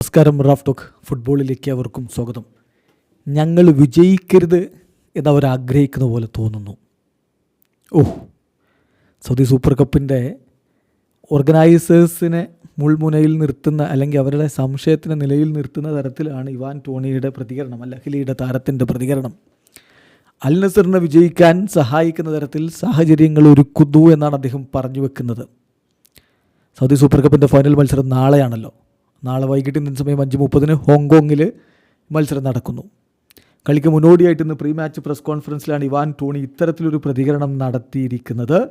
നമസ്കാരം Raf talk ഫുട്ബോളിലേക്ക് അവർക്കും സ്വാഗതം. ഞങ്ങൾ വിജയിക്കരുത് എന്നവർ ആഗ്രഹിക്കുന്ന പോലെ തോന്നുന്നു. ഓ സൗദി സൂപ്പർ കപ്പിന്റെ ഓർഗനൈസേഴ്സിനെ മുൾമുനയിൽ നിർത്തുന്ന അല്ലെങ്കിൽ അവരുടെ സംശയത്തിന് നിലയിൽ നിർത്തുന്ന തരത്തിലാണ് ഇവാൻ ടോണിയുടെ പ്രതികരണം അല്ല അഖിലിയുടെ താരത്തിന്റെ പ്രതികരണം. അൽ നസറിനെ വിജയിക്കാൻ സഹായിക്കുന്ന തരത്തിൽ സാഹചര്യങ്ങൾ ഒരുക്കുന്നു എന്നാണ് അദ്ദേഹം പറഞ്ഞു വെക്കുന്നത്. സൗദി സൂപ്പർ കപ്പിന്റെ ഫൈനൽ മത്സരം നാളെയാണല്ലോ. നാളെ വൈകിട്ട് ഇന്ത്യൻ സമയം അഞ്ച് മുപ്പതിന് ഹോങ്കോങ്ങിൽ മത്സരം നടക്കുന്നു. കളിക്ക് മുന്നോടിയായിട്ട് ഇന്ന് പ്രീ മാച്ച് പ്രസ് കോൺഫറൻസിലാണ് ഇവാൻ ടോണി ഇത്തരത്തിലൊരു പ്രതികരണം നടത്തിയിരിക്കുന്നത്.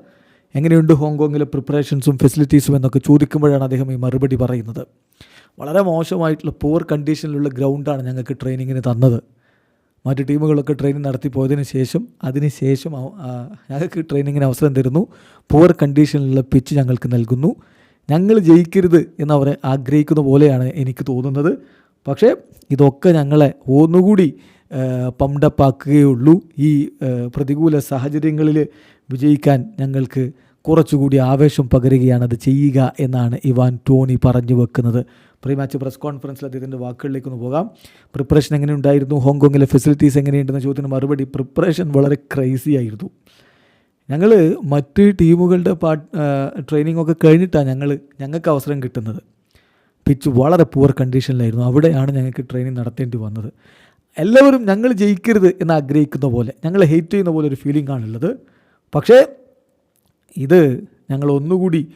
എങ്ങനെയുണ്ട് ഹോങ്കോങ്ങിലെ പ്രിപ്പറേഷൻസും ഫെസിലിറ്റീസും എന്നൊക്കെ ചോദിക്കുമ്പോഴാണ് അദ്ദേഹം ഈ മറുപടി പറയുന്നത്. വളരെ മോശമായിട്ടുള്ള പൂർ കണ്ടീഷനിലുള്ള ഗ്രൗണ്ടാണ് ഞങ്ങൾക്ക് ട്രെയിനിങ്ങിന് തന്നത്. മറ്റ് ടീമുകളൊക്കെ ട്രെയിനിങ് നടത്തി പോയതിന് ശേഷം അതിന് ശേഷം ഞങ്ങൾക്ക് ട്രെയിനിങ്ങിന് അവസരം തരുന്നു. പൂർ കണ്ടീഷനിലുള്ള പിച്ച് ഞങ്ങൾക്ക് നൽകുന്നു. ഞങ്ങൾ ജയിക്കരുത് എന്നവർ ആഗ്രഹിക്കുന്ന പോലെയാണ് എനിക്ക് തോന്നുന്നത്. പക്ഷേ ഇതൊക്കെ ഞങ്ങളെ ഒന്നുകൂടി പമ്പടപ്പാക്കുകയുള്ളൂ ഈ പ്രതികൂല സാഹചര്യങ്ങളിൽ വിജയിക്കാൻ ഞങ്ങൾക്ക് കുറച്ചുകൂടി ആവേശം പകരുകയാണ്. അത് ചെയ്യുക എന്നാണ് ഇവാൻ ടോണി പറഞ്ഞു വെക്കുന്നത്. പ്രീ മാച്ച് പ്രസ് കോൺഫറൻസിൽ അദ്ദേഹത്തിന്റെ വാക്കുകളിലേക്ക് ഒന്ന് പോകാം. പ്രിപ്പറേഷൻ എങ്ങനെ ഉണ്ടായിരുന്നു ഹോങ്കോങ്ങിലെ ഫെസിലിറ്റീസ് എങ്ങനെയുണ്ടെന്ന ചോദ്യത്തിന് മറുപടി പ്രിപ്പറേഷൻ വളരെ ക്രൈസി ആയിരുന്നു. ഞങ്ങൾ മറ്റ് ടീമുകളുടെ പാട്ട് ട്രെയിനിങ് ഒക്കെ കഴിഞ്ഞിട്ടാണ് ഞങ്ങൾ ഞങ്ങൾക്ക് അവസരം കിട്ടുന്നത്. പിച്ച് വളരെ പുവർ കണ്ടീഷനിലായിരുന്നു അവിടെയാണ് ഞങ്ങൾക്ക് ട്രെയിനിങ് നടത്തേണ്ടി വന്നത്. എല്ലാവരും ഞങ്ങൾ ജയിക്കരുത് എന്ന് ആഗ്രഹിക്കുന്ന പോലെ ഞങ്ങൾ ഹെയ്റ്റ് ചെയ്യുന്ന പോലെ ഒരു ഫീലിംഗ് ആണുള്ളത്. പക്ഷേ ഇത് ഞങ്ങൾ ഒന്നുകൂടി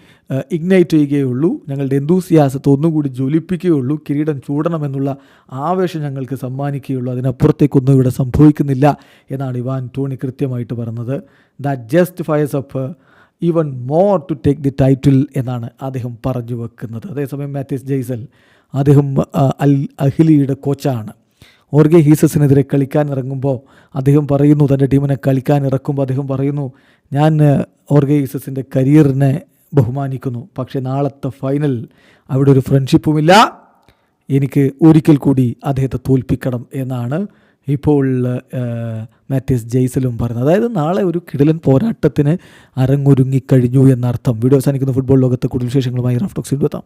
ഇഗ്നൈറ്റ് ചെയ്യുകയുള്ളൂ. ഞങ്ങളുടെ എന്തൂസിയാസത്തെ ഒന്നുകൂടി ജ്വലിപ്പിക്കുകയുള്ളൂ. കിരീടം ചൂടണമെന്നുള്ള ആവേശം ഞങ്ങൾക്ക് സമ്മാനിക്കുകയുള്ളൂ. അതിനപ്പുറത്തേക്കൊന്നും ഇവിടെ സംഭവിക്കുന്നില്ല എന്നാണ് ഇവാൻ ടോണി കൃത്യമായിട്ട് പറഞ്ഞത്. That justifies up even more to take the title എന്നാണ് അദ്ദേഹം പറഞ്ഞു വെക്കുന്നത്. അതേസമയം മാത്യസ് ജെയ്സൽ അദ്ദേഹം അൽ അഹിലിയുടെ കോച്ചാണ് ഓർഗെ ഹീസസിനെതിരെ കളിക്കാൻ ഇറങ്ങുമ്പോൾ അദ്ദേഹം പറയുന്നു തന്റെ ടീമിനെ കളിക്കാൻ ഇറക്കുമ്പോൾ അദ്ദേഹം പറയുന്നു ഞാൻ ഓർഗെ ഹീസസിന്റെ കരിയറിനെ ബഹുമാനിക്കുന്നു. പക്ഷേ നാളത്തെ ഫൈനൽ അവിടെ ഒരു ഫ്രണ്ട്ഷിപ്പുമില്ല. എനിക്ക് ഒരിക്കൽ കൂടി അദ്ദേഹത്തെ തോൽപ്പിക്കണം എന്നാണ് ഇപ്പോൾ മാത്യസ് ജെയ്സലും പറയുന്നത്. അതായത് നാളെ ഒരു കിടലൻ പോരാട്ടത്തിന് അരങ്ങൊരുങ്ങിക്കഴിഞ്ഞു എന്നർത്ഥം. വീഡിയോ അവസാനിക്കുന്ന. ഫുട്ബോൾ ലോകത്തെ കൂടുതൽ വിശേഷങ്ങളുമായി റഫ്റ്റോക്സ് എത്താം